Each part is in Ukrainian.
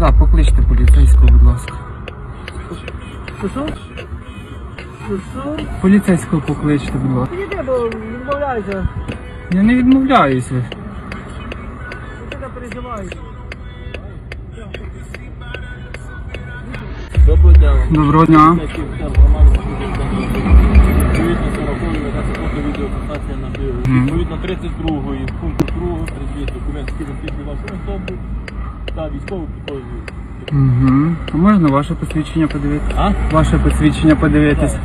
Да, покличте поліцейського, будь ласка. Що що? Поліцейського покличте, будь ласка. Підійди, бо відмовляйся. Я не відмовляюсь ви. Ти не переживаєш. Доброго дня. Доброго дня. Відповідно 40 ведеться фото відеофіксація на бігу. Мгм. Відповідно 32 пункту 2 предвід документ скільки вашу особу та військову підходить. Угу. А можна ваше посвідчення подивитися? А? Ваше посвідчення подивитись.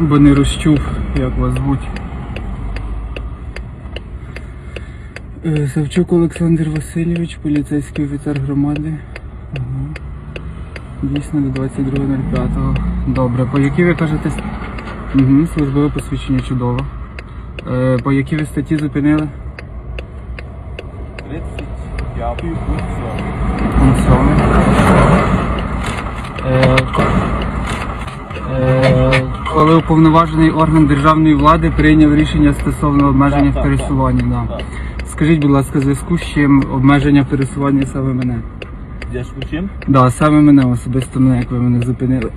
Бо не розчув, як вас звуть. Е, Савчук Олександр Васильович, поліцейський офіцер громади. Ага. Дійсно до 22.05. Добре, по якій ви кажете? с- Угу, службове посвідчення чудово. Е, по якій ви статті зупинили? 35 пункт 7. Пункт сьомий. Е, е, Коли уповноважений орган державної влади прийняв рішення стосовно обмеження Так, в так, пересуванні. Да. Так. Скажіть, будь ласка, в зв'язку з чим обмеження в пересуванні саме мене? Де ж чим? Да, саме мене особисто мене, як ви мене зупинили.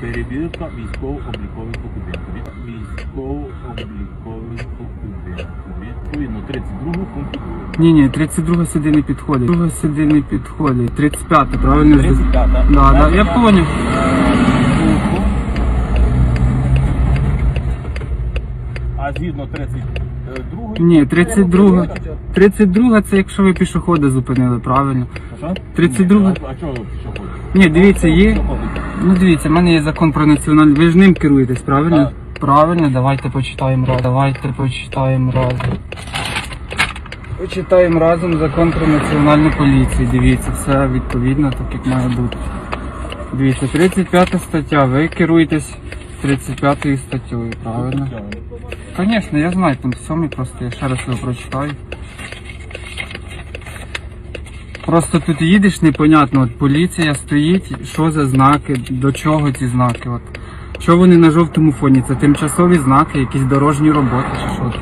Перевірка військово-облікових документів. Військово-облікових документів. Відповідно 32 пункту Ні, ні, 32 сюди не підходить. 32 сюди не підходить. 35, правильно? 35, так? Да, да, я понял. А згідно 32 Ні, 32. 32 це якщо ви пішохода зупинили, правильно? Що? 32? А, чого пішохід? Ні, дивіться, є. Ну дивіться, в мене є закон про національну. Ви ж ним керуєтесь, правильно? Так. Правильно, давайте почитаємо разом. Давайте почитаємо разом. Почитаємо разом закон про національну поліцію. Дивіться, все відповідно, так як має бути. Дивіться, 35 стаття. Ви керуєтесь 35 статтею, правильно? Звісно, я знаю, пункт 7 просто я ще раз його прочитаю. Просто тут їдеш непонятно, от поліція стоїть, що за знаки, до чого ці знаки. От. Що вони на жовтому фоні? Це тимчасові знаки, якісь дорожні роботи чи що?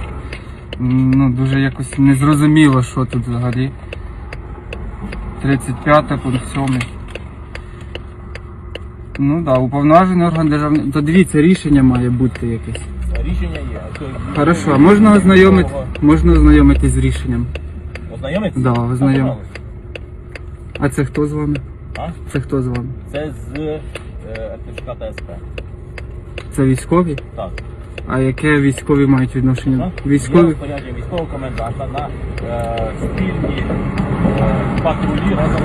Ну, дуже якось незрозуміло, що тут взагалі. 35 пункт 7. Ну так, да, уповноважений орган державної. То дивіться, рішення має бути якесь. Рішення є. а що- Хорошо, а можна ознайомити, можна ознайомитись з рішенням. Ознайомитися? Да, ознайом. А це хто з вами? А? Це хто з вами? Це з е, РТШК та СП. Це військові? Так. А яке військові мають відношення? Є Військові. розпорядження військового коменданта на е, спільні е, патрулі разом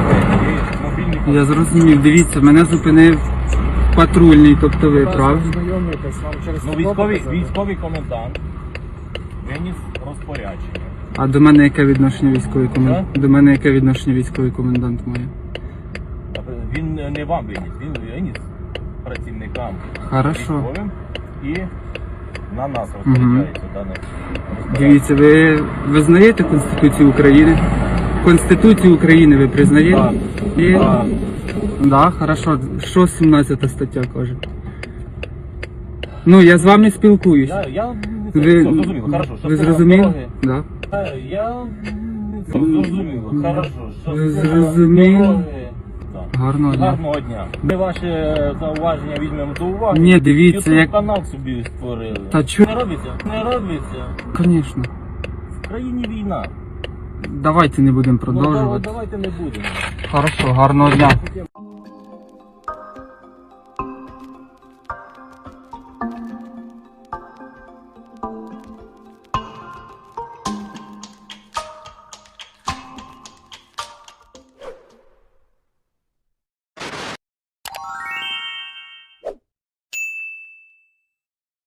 з мобільні Я зрозумів, дивіться, мене зупинив патрульний, тобто ви, правильно? Знайомитись вам через Ну, військовий, військовий комендант виніс розпорядження. А до мене яке відношення військовий комендант? До мене яке відношення військовий комендант має? Він не вам виніс, він виніс працівникам Хорошо. військовим і на нас розпоряджається дане. Дивіться, ви визнаєте Конституцію України? Конституцію України ви признаєте? Так. І... Так. Да, хорошо. Що 17 стаття каже? Ну, я з вами спілкуюсь. Я, я Ви, Все, зрозуміло, хорошо. ви зрозуміли? дороги. Да. Я зрозуміло. Хорошо. Дороги. Да. Гарного дня. Гарного дня. Ми ваші зауваження візьмемо до уваги. Ні, дивіться, YouTube як- канал собі створили. Та чо- Не робиться, не робиться. Звісно. В країні війна. Давайте не будемо Ну, продовжувати. давайте не будемо. Хорошо, гарного дня.